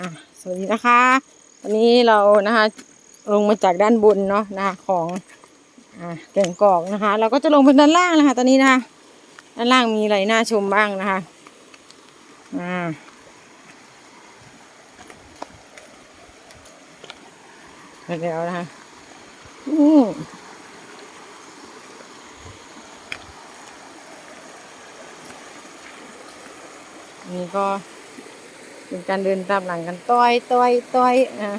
อะสวัสดีนะคะ วันนี้เรานะคะลงมาจากด้านบนเนาะนะคะของอ่าแก่งกอกนะคะ เราก็จะลงไปด้านล่างนะคะ ตอนนี้นะคะด้านล่างมีอะไรน่าชมบ้างนะคะอ่าไปแล้วนะคะอืมนี่ก็ เป็นการเดินตามหลังกันต้อยต้อยต้อยนะ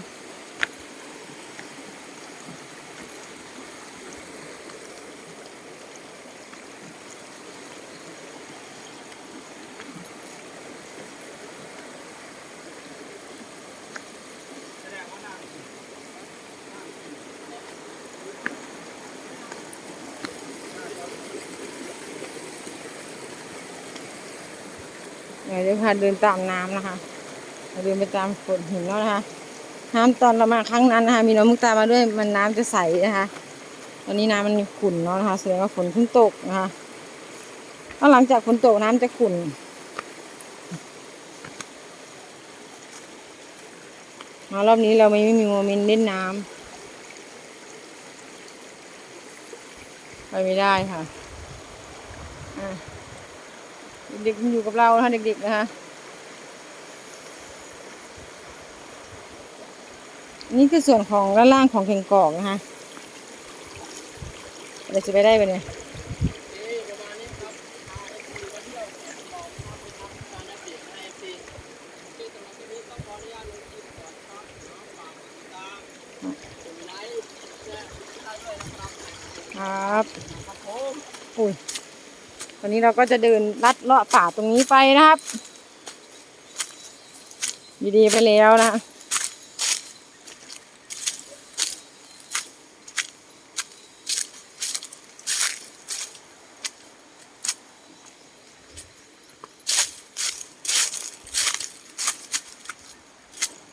เดี๋ยวพาเดินตามน้ำนะคะ เดินไปตามโขดหินแล้วนะคะน้ำตอนเรามาครั้งนั้นนะคะ มีน้องมุกตามาด้วยมันน้ำจะใสนะคะตอนนี้น้ำมันขุ่นเนาะนะคะแสดงว่าฝนเพิ่งตกนะคะแล้วหลังจากฝนตกน้ำจะขุ่นมารอบนี้เราไม่มีโมเมนต์เล่นน้ำไปไม่ได้ค่ะอะเด็กๆอยู่กับเรานะคะเด็กๆนะคะ นี่คือส่วนของด้านล่างของเข่งกอกนะคะเราจะไปได้ไปเนี่ยครับอุ้ยตอนนี้เราก็จะเดินลัดเลาะป่าตรงนี้ไปนะครับ ดีๆไปแล้วนะ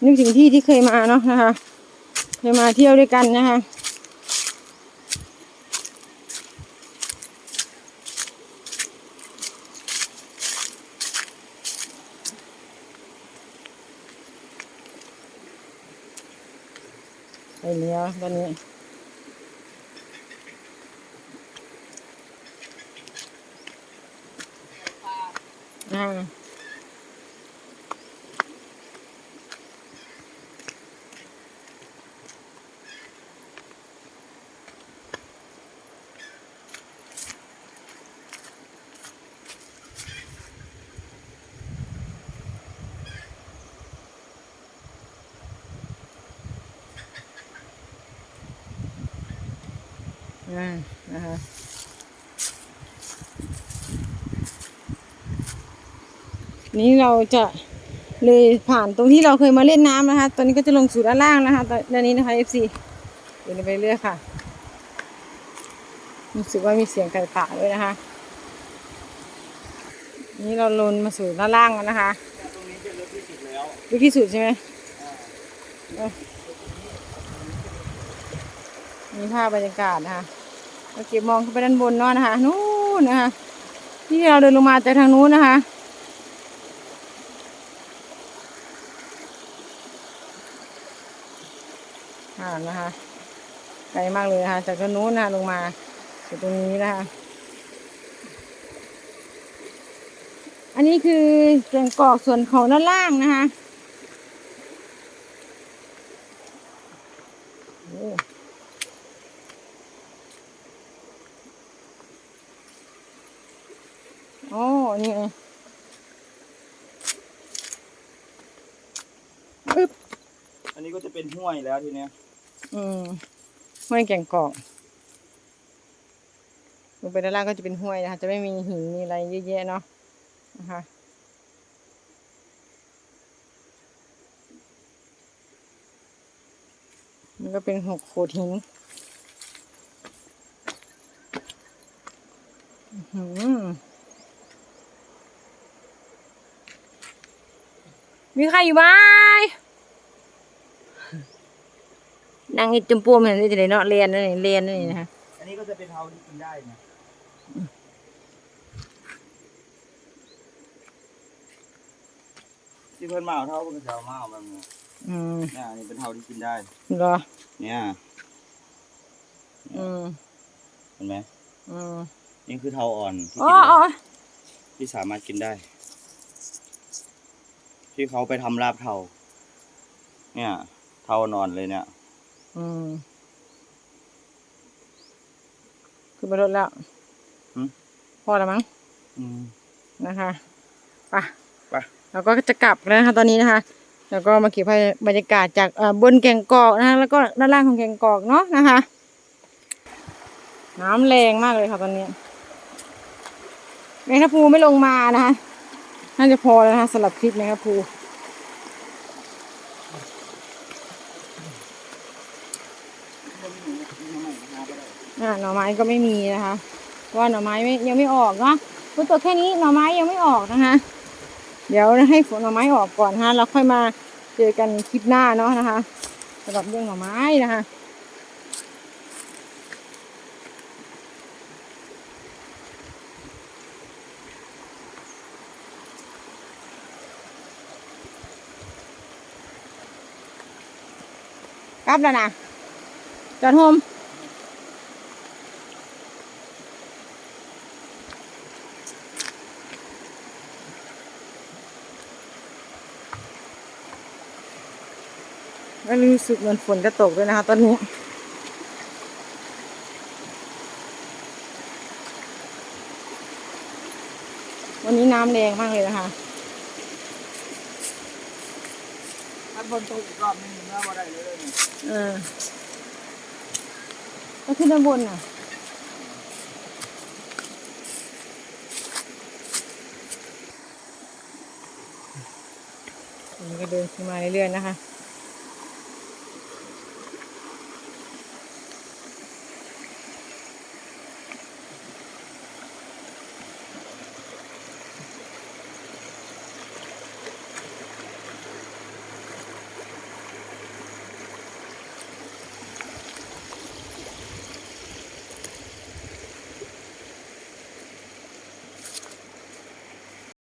นึกถึงที่ที่เคยมาเนาะนะคะเคยมาเที่ยวด้วยกันนะคะไปเลี้ยวตอนนี้อ่า นะคะนี้เราจะเลยผ่านตรงที่เราเคยมาเล่นน้ำนะคะ ตอนนี้ก็จะลงสู่ด้านล่างนะคะตอนด้านนี้นะคะ FC เดินไปเรื่อยค่ะ รู้สึกว่ามีเสียงไก่ป่าด้วยนะคะ นี่เราลงมาสู่ด้านล่างแล้วนะคะ ตรงนี้เป็นรถที่สุดแล้วลึกที่สุดใช่ไหมมีภาพบรรยากาศนะคะ เราเก็บมองขึ้นไปด้านบนเนาะนะคะนู้นนะคะที่เราเดินลงมาจากทางนู้นนะคะอ่านะคะไกลมากเลยนะคะจากตรงนู้นนะคะลงมาถึงตรงนี้นะคะอันนี้คือแก่งกอกส่วนของด้านล่างนะคะโอ้โอ้ นี่ไงปึ๊บอันนี้ก็จะเป็นห้วยแล้วทีเนี้ย อืมห้วยแก่งกอกลงไปด้านล่างก็จะเป็นห้วยนะคะ จะไม่มีหินมีอะไรเยอะแยะเนาะนะคะมันก็เป็นหกโขดหินอื้อหือ มีใครอยู่ไหมนั่งอีจุ่มปูมเห็นได้จะได้เนาะเรียนนั่นนี่เรียนนั่นนี่นะคะอันนี้ก็จะเป็นเทาที่กินได้นะที่เพิ่นมาเอาเท่าเพิ่นก็จะเอามาเอาแบบนี้อืมเนี่ยอันนี้เป็นเท่าที่กินได้ เหรอเนี่ยอืมเห็นไหมอืมนี่คือเท่าอ่อนที่อ๋อกินได้อ๋อ ที่สามารถกินได้ ที่เขาไปทำลาบเท่าเนี่ย เท่านอนเลยเนี่ย อืมขึ้นมารถแล้วหืม พอแล้วมั้งอืม นะคะไปไป เราก็จะกลับแล้วนะคะ ตอนนี้นะคะ แล้วก็มาเก็บบรรยากาศจากเอ่อบนแก่งกอกนะคะแล้วก็ด้านล่างของแก่งกอกเนาะนะคะ น้ำแรงมากเลยค่ะตอนนี้แมงทัพพูไม่ลงมานะคะ น่าจะพอแล้วนะสำหรับคลิปแมงทัพพูอ่าหน่อไม้ก็ไม่มีนะคะเพราะว่าหน่อไม้ไม่ยังไม่ออกเนาะพูดตัวแค่นี้หน่อไม้ยังไม่ออกนะคะ เดี๋ยวให้ฝนหน่อไม้ออกก่อนฮะแล้วค่อยมาเจอกันคลิปหน้าเนาะนะคะสำหรับเรื่องหน่อไม้นะคะ ลับแล้วนะจอดโฮมก็รู้สึกเหมือนฝนจะตกด้วยนะคะ ตอนนี้วันนี้น้ำแรงมากเลยนะคะ ถ้าบนต๊ะอีกรอบนึงน่าบ่ได้เลยเนี่ยเออก็ขึ้นด้านบนน่ะอันนี้ก็เดินขึ้นมาเรื่อยๆนะคะ